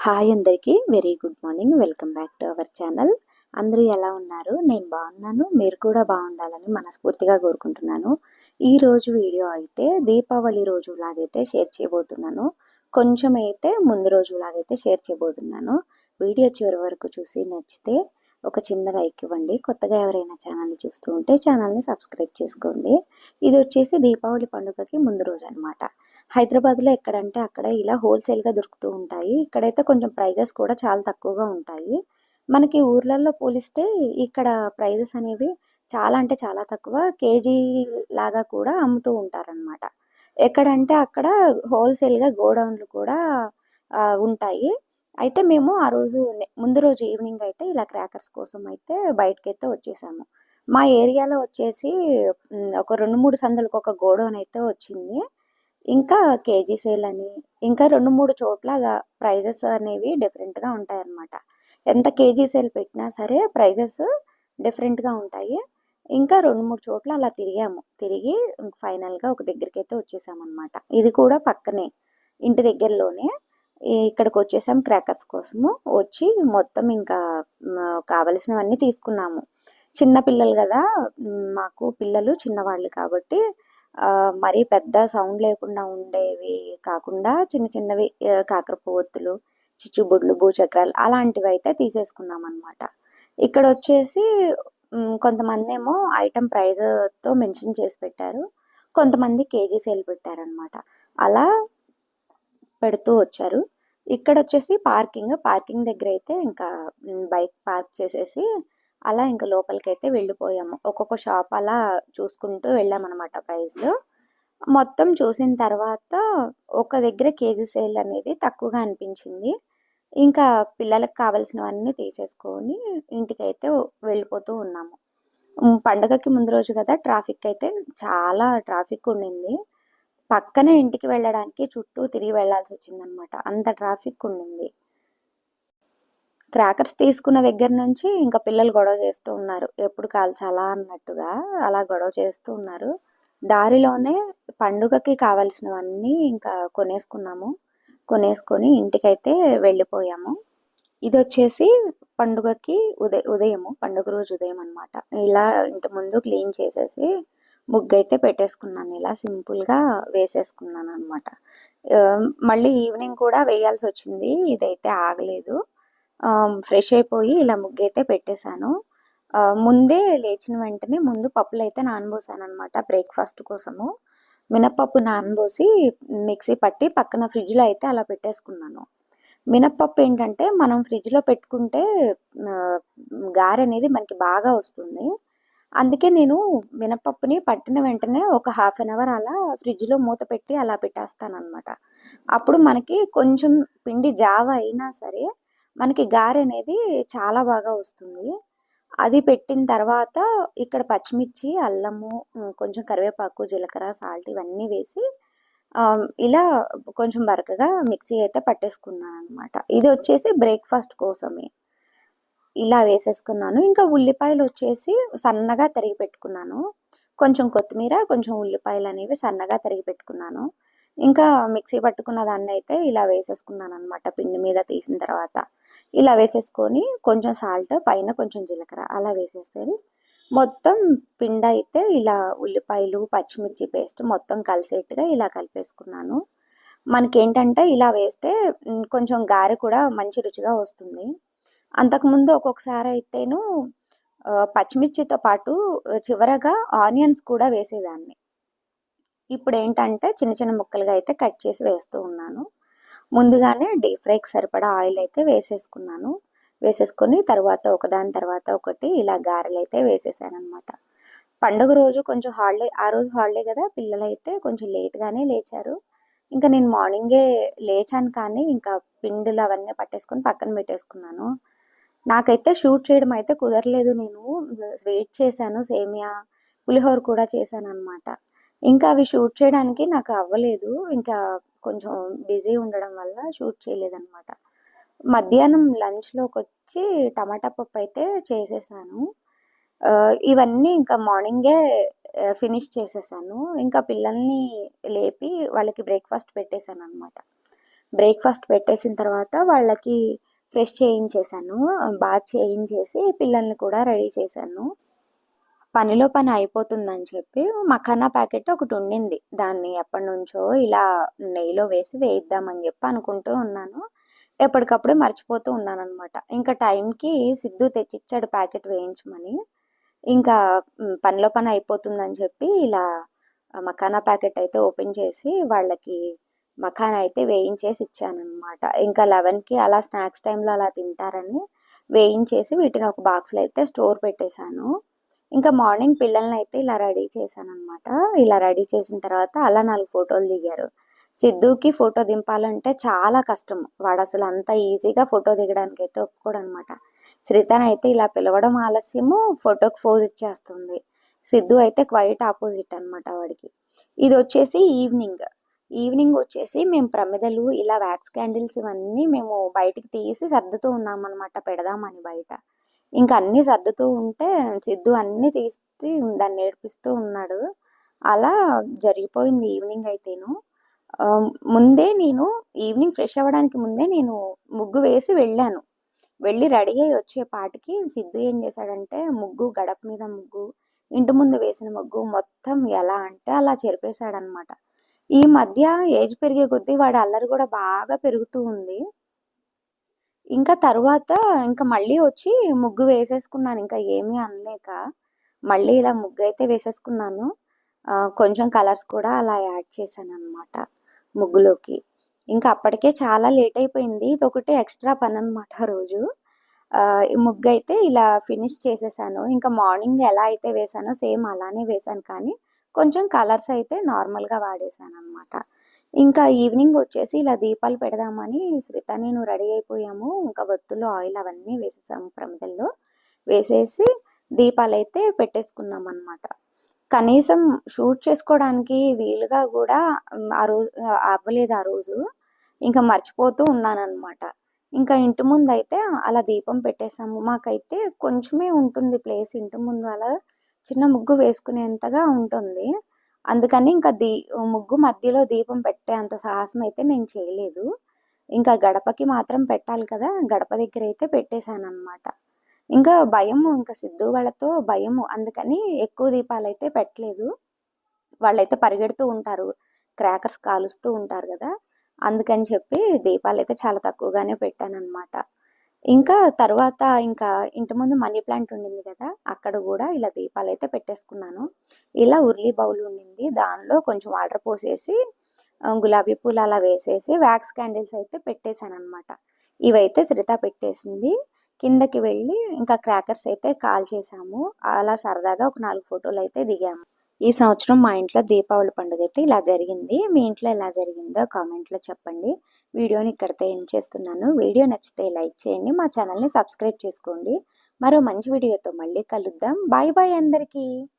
Hi అందరికీ very good morning welcome back to our channel అందరూ ఎలా ఉన్నారు? నేను బాగున్నాను. మీరు కూడా బాగుండాలని మనస్ఫూర్తిగా కోరుకుంటున్నాను. ఈ రోజు వీడియో అయితే దీపావళి రోజు లాగైతే షేర్ చేయబోతున్నాను. కొంచెం అయితే ముందు రోజు లాగైతే షేర్ చేయబోతున్నాను. వీడియో చివరి వరకు చూసి నచ్చితే ఒక చిన్న లైక్ ఇవ్వండి. కొత్తగా ఎవరైనా ఛానల్ని చూస్తూ ఉంటే ఛానల్ని సబ్స్క్రైబ్ చేసుకోండి. ఇది వచ్చేసి దీపావళి పండుగకి ముందు రోజు అనమాట హైదరాబాద్లో ఎక్కడంటే అక్కడ ఇలా హోల్సేల్గా దొరుకుతూ ఉంటాయి. ఇక్కడైతే కొంచెం ప్రైజెస్ కూడా చాలా తక్కువగా ఉంటాయి. మనకి ఊర్లలో పోలిస్తే ఇక్కడ ప్రైజెస్ అనేవి చాలా అంటే చాలా తక్కువ. కేజీ లాగా కూడా అమ్ముతూ ఉంటారనమాట ఎక్కడంటే అక్కడ హోల్సేల్గా గోడౌన్లు కూడా ఉంటాయి. అయితే మేము ఆ రోజు ముందు రోజు ఈవినింగ్ అయితే ఇలా క్రాకర్స్ కోసం అయితే బయటకైతే వచ్చేసాము. మా ఏరియాలో వచ్చేసి ఒక రెండు మూడు సందులకు ఒక గోడౌన్ అయితే వచ్చింది. ఇంకా కేజీ సేల్ అని ఇంకా రెండు మూడు చోట్ల ప్రైజెస్ అనేవి డిఫరెంట్గా ఉంటాయన్నమాట. ఎంత కేజీ సేల్ పెట్టినా సరే ప్రైజెస్ డిఫరెంట్గా ఉంటాయి. ఇంకా రెండు మూడు చోట్ల అలా తిరిగాము. తిరిగి ఫైనల్గా ఒక దగ్గరికి అయితే వచ్చేసామన్నమాట. ఇది కూడా పక్కనే ఇంటి దగ్గరలోనే. ఇక్కడికి వచ్చేసాం క్రాకర్స్ కోసము. వచ్చి మొత్తం ఇంకా కావలసినవన్నీ తీసుకున్నాము. చిన్న పిల్లలు కదా మాకు పిల్లలు చిన్నవాళ్ళు కాబట్టి మరీ పెద్ద సౌండ్ లేకుండా ఉండేవి కాకుండా చిన్న చిన్నవి కాకర పువ్వొత్తులు చిచ్చుబుడ్లు భూచక్రాలు అలాంటివి అయితే తీసేసుకున్నాం అనమాట ఇక్కడ వచ్చేసి కొంతమంది ఏమో ఐటమ్ ప్రైజ్తో మెన్షన్ చేసి పెట్టారు. కొంతమంది కేజీ సేల్ పెట్టారనమాట అలా పెడుతూ వచ్చారు. ఇక్కడ వచ్చేసి పార్కింగ్ పార్కింగ్ దగ్గర అయితే ఇంకా బైక్ పార్క్ చేసేసి అలా ఇంకా లోపలికి అయితే వెళ్ళిపోయాము. ఒక్కొక్క షాప్ అలా చూసుకుంటూ వెళ్ళామన్నమాట ప్రైస్లో మొత్తం చూసిన తర్వాత ఒక దగ్గర కేజీ సేల్ అనేది తక్కువగా అనిపించింది. ఇంకా పిల్లలకు కావాల్సినవన్నీ తీసేసుకొని ఇంటికైతే వెళ్ళిపోతూ ఉన్నాము. పండగకి ముందు రోజు కదా ట్రాఫిక్ అయితే చాలా ట్రాఫిక్ ఉండింది. పక్కనే ఇంటికి వెళ్ళడానికి చుట్టూ తిరిగి వెళ్ళాల్సి వచ్చిందనమాట అంత ట్రాఫిక్ ఉండింది. క్రాకర్స్ తీసుకున్న దగ్గర నుంచి ఇంకా పిల్లలు గొడవ చేస్తూ ఉన్నారు. ఎప్పుడు కాల్చాలా అన్నట్టుగా అలా గొడవ చేస్తూ ఉన్నారు. దారిలోనే పండుగకి కావాల్సినవన్నీ ఇంకా కొనేసుకున్నాము. కొనేసుకొని ఇంటికైతే వెళ్ళిపోయాము. ఇది వచ్చేసి పండుగకి ఉదయ ఉదయము పండుగ రోజు ఉదయం అనమాట ఇలా ఇంటి ముందు క్లీన్ చేసేసి ముగ్గు అయితే పెట్టేసుకున్నాను. ఇలా సింపుల్గా వేసేసుకున్నాను అనమాట మళ్ళీ ఈవినింగ్ కూడా వేయాల్సి వచ్చింది ఇదైతే ఆగలేదు. ఫ్రెష్ అయిపోయి ఇలా ముగ్గు అయితే పెట్టేశాను ముందే లేచిన వెంటనే ముందు పప్పులు అయితే నానబోసాను అనమాట బ్రేక్ఫాస్ట్ కోసము. మినప్పప్పు నానబోసి మిక్సీ పట్టి పక్కన ఫ్రిడ్జ్లో అయితే అలా పెట్టేసుకున్నాను. మినప్పప్పు ఏంటంటే మనం ఫ్రిడ్జ్లో పెట్టుకుంటే గారె అనేది మనకి బాగా వస్తుంది. అందుకే నేను మినపప్పుని పట్టిన వెంటనే ఒక హాఫ్ అన్ అవర్ అలా ఫ్రిడ్జ్లో మూత పెట్టి అలా పెట్టేస్తాను అనమాట అప్పుడు మనకి కొంచెం పిండి జావ అయినా సరే మనకి గారె అనేది చాలా బాగా వస్తుంది. అది పెట్టిన తర్వాత ఇక్కడ పచ్చిమిర్చి అల్లము కొంచెం కరివేపాకు జీలకర్ర సాల్ట్ ఇవన్నీ వేసి ఇలా కొంచెం బరకగా మిక్సీ అయితే పట్టేసుకున్నాను అనమాట ఇది వచ్చేసి బ్రేక్ఫాస్ట్ కోసమే. ఇలా వేసేసుకున్నాను. ఇంకా ఉల్లిపాయలు వచ్చేసి సన్నగా తరిగి పెట్టుకున్నాను. కొంచెం కొత్తిమీర కొంచెం ఉల్లిపాయలు అనేవి సన్నగా తరిగి పెట్టుకున్నాను. ఇంకా మిక్సీ పట్టుకున్న దాన్ని అయితే ఇలా వేసేసుకున్నాను అనమాట పిండి మీద తీసిన తర్వాత. ఇలా వేసేసుకొని కొంచెం సాల్ట్ పైన కొంచెం జీలకర్ర అలా వేసేసేది. మొత్తం పిండి అయితే ఇలా ఉల్లిపాయలు పచ్చిమిర్చి పేస్ట్ మొత్తం కలిసేట్టుగా ఇలా కలిపేసుకున్నాను. మనకేంటంటే ఇలా వేస్తే కొంచెం గారె కూడా మంచి రుచిగా వస్తుంది. అంతకుముందు ఒక్కొక్కసారి అయితేను పచ్చిమిర్చితో పాటు చివరగా ఆనియన్స్ కూడా వేసేదాన్ని. ఇప్పుడు ఏంటంటే చిన్న చిన్న ముక్కలుగా అయితే కట్ చేసి వేస్తూ ఉన్నాను. ముందుగానే డీప్ ఫ్రైకి సరిపడా ఆయిల్ అయితే వేసేసుకున్నాను. వేసేసుకొని తర్వాత ఒకదాని తర్వాత ఒకటి ఇలా గారెలు అయితే వేసేసాను అనమాట పండుగ రోజు కొంచెం హాలిడే ఆ రోజు హాలిడే కదా పిల్లలు అయితే కొంచెం లేట్గానే లేచారు. ఇంకా నేను మార్నింగే లేచాను కానీ ఇంకా పిండిలు అవన్నీ పట్టేసుకొని పక్కన పెట్టేసుకున్నాను. నాకైతే షూట్ చేయడం అయితే కుదరలేదు నేను. స్వీట్ చేశాను సేమియా. పులిహోర కూడా చేశాను అనమాట ఇంకా అవి షూట్ చేయడానికి నాకు అవ్వలేదు. ఇంకా కొంచెం బిజీ ఉండడం వల్ల షూట్ చేయలేదన్నమాట. మధ్యాహ్నం లంచ్లోకి వచ్చి టమాటా పప్పు అయితే చేసేసాను. ఇవన్నీ ఇంకా మార్నింగే ఫినిష్ చేసేసాను. ఇంకా పిల్లల్ని లేపి వాళ్ళకి బ్రేక్ఫాస్ట్ పెట్టేశాను అనమాట బ్రేక్ఫాస్ట్ పెట్టేసిన తర్వాత వాళ్ళకి ఫ్రెష్ చేయించేసాను బాగా చేయించేసి పిల్లల్ని కూడా రెడీ చేశాను. పనిలో పని అయిపోతుందని చెప్పి మఖానా ప్యాకెట్ ఒకటి ఉండింది. దాన్ని ఎప్పటి నుంచో ఇలా నెయ్యిలో వేసి వేయిద్దామని చెప్పి అనుకుంటూ ఉన్నాను. ఎప్పటికప్పుడు మర్చిపోతూ ఉన్నాను అనమాట ఇంకా టైంకి సిద్ధు తెచ్చిచ్చాడు ప్యాకెట్ వేయించమని. ఇంకా పనిలో పని అయిపోతుందని చెప్పి ఇలా మఖానా ప్యాకెట్ అయితే ఓపెన్ చేసి వాళ్ళకి మఖాన్ అయితే వేయించేసి ఇచ్చానమాట ఇంకా లెవెన్కి అలా స్నాక్స్ టైంలో అలా తింటారని వేయించేసి వీటిని ఒక బాక్స్లో అయితే స్టోర్ పెట్టేశాను. ఇంకా మార్నింగ్ పిల్లల్ని అయితే ఇలా రెడీ చేశాను అనమాట ఇలా రెడీ చేసిన తర్వాత అలా నాలుగు ఫోటోలు దిగారు. సిద్ధుకి ఫోటో దింపాలంటే చాలా కష్టం. వాడు అసలు అంత ఈజీగా ఫోటో దిగడానికి అయితే ఒప్పుకోడు అనమాట శ్రీతన్ అయితే ఇలా పిలవడం ఆలస్యము ఫోటోకి ఫోజ్ ఇచ్చేస్తుంది. సిద్ధు అయితే క్వైట్ ఆపోజిట్ అనమాట వాడికి. ఇది వచ్చేసి ఈవినింగ్. ఈవినింగ్ వచ్చేసి మేము ప్రమిదలు ఇలా వ్యాక్స్ క్యాండిల్స్ ఇవన్నీ మేము బయటికి తీసి సర్దుతూ ఉన్నాం అనమాట పెడదామని బయట. ఇంకా అన్నీ సర్దుతూ ఉంటే సిద్ధు అన్నీ తీసి దాన్ని నేర్పిస్తూ ఉన్నాడు. అలా జరిగిపోయింది ఈవినింగ్ అయితేను. ముందే నేను ఈవినింగ్ ఫ్రెష్ అవ్వడానికి ముందే నేను ముగ్గు వేసి వెళ్ళాను. వెళ్ళి రెడీ అయ్యి వచ్చే పాటికి సిద్ధు ఏం చేశాడంటే ముగ్గు గడప మీద ముగ్గు ఇంటి ముందు వేసిన ముగ్గు మొత్తం ఎలా అంటే అలా చెరిపేశాడనమాట ఈ మధ్య ఏజ్ పెరిగే కొద్దీ వాడి అల్లరి కూడా బాగా పెరుగుతూ ఉంది. ఇంకా తర్వాత ఇంకా మళ్ళీ వచ్చి ముగ్గు వేసేసుకున్నాను. ఇంకా ఏమీ అనలేక మళ్ళీ ఇలా ముగ్గు అయితే వేసేసుకున్నాను. కొంచెం కలర్స్ కూడా అలా యాడ్ చేశాను అనమాట ముగ్గులోకి. ఇంకా అప్పటికే చాలా లేట్ అయిపోయింది. ఇది ఒకటి ఎక్స్ట్రా పని అనమాట రోజు. ఈ ముగ్గు అయితే ఇలా ఫినిష్ చేసేసాను. ఇంకా మార్నింగ్ ఎలా అయితే వేసానో సేమ్ అలానే వేసాను. కానీ కొంచెం కలర్స్ అయితే నార్మల్గా వాడేసాను అనమాట ఇంకా ఈవినింగ్ వచ్చేసి ఇలా దీపాలు పెడదామని శ్రీత నేను రెడీ అయిపోయాము. ఇంకా వత్తులు ఆయిల్ అవన్నీ వేసేసాము ప్రమిదల్లో. వేసేసి దీపాలు అయితే పెట్టేసుకున్నాం అనమాట కనీసం షూట్ చేసుకోవడానికి వీలుగా కూడా ఆ రోజు అవ్వలేదు ఆ రోజు. ఇంకా మర్చిపోతూ ఉన్నాను అనమాట ఇంకా ఇంటి ముందు అయితే అలా దీపం పెట్టేసాము. మాకైతే కొంచెమే ఉంటుంది ప్లేస్ ఇంటి ముందు అలా చిన్న ముగ్గు వేసుకునేంతగా ఉంటుంది. అందుకని ఇంకా దీ ముగ్గు మధ్యలో దీపం పెట్టే అంత సాహసం అయితే నేను చేయలేదు. ఇంకా గడపకి మాత్రం పెట్టాలి కదా గడప దగ్గర అయితే పెట్టేశాను అనమాట ఇంకా భయము ఇంకా సిద్ధు వాళ్ళతో భయము అందుకని ఎక్కువ దీపాలు అయితే పెట్టలేదు. వాళ్ళైతే పరిగెడుతూ ఉంటారు క్రాకర్స్ కాలుస్తూ ఉంటారు కదా అందుకని చెప్పి దీపాలు అయితే చాలా తక్కువగానే పెట్టాను అనమాట ఇంకా తర్వాత ఇంకా ఇంటి ముందు మనీ ప్లాంట్ ఉండింది కదా అక్కడ కూడా ఇలా దీపాలు అయితే పెట్టేసుకున్నాను. ఇలా ఉర్లీ బౌల్ ఉండింది. దానిలో కొంచెం వాటర్ పోసేసి గులాబీ పూలు అలా వేసేసి వ్యాక్స్ క్యాండిల్స్ అయితే పెట్టేశాను అనమాట ఇవైతే శ్రిత పెట్టేసింది. కిందకి వెళ్ళి ఇంకా క్రాకర్స్ అయితే కాల్ చేసాము అలా సరదాగా ఒక నాలుగు ఫోటోలు అయితే దిగాము. ఈ సంవత్సరం మా ఇంట్లో దీపావళి పండుగ అయితే ఇలా జరిగింది. మీ ఇంట్లో ఎలా జరిగిందో కామెంట్లో చెప్పండి. వీడియోని ఇక్కడితో ఏం చేస్తున్నాను. వీడియో నచ్చితే లైక్ చేయండి. మా ఛానల్ని సబ్స్క్రైబ్ చేసుకోండి. మరో మంచి వీడియోతో మళ్ళీ కలుద్దాం. బాయ్ బాయ్ అందరికీ.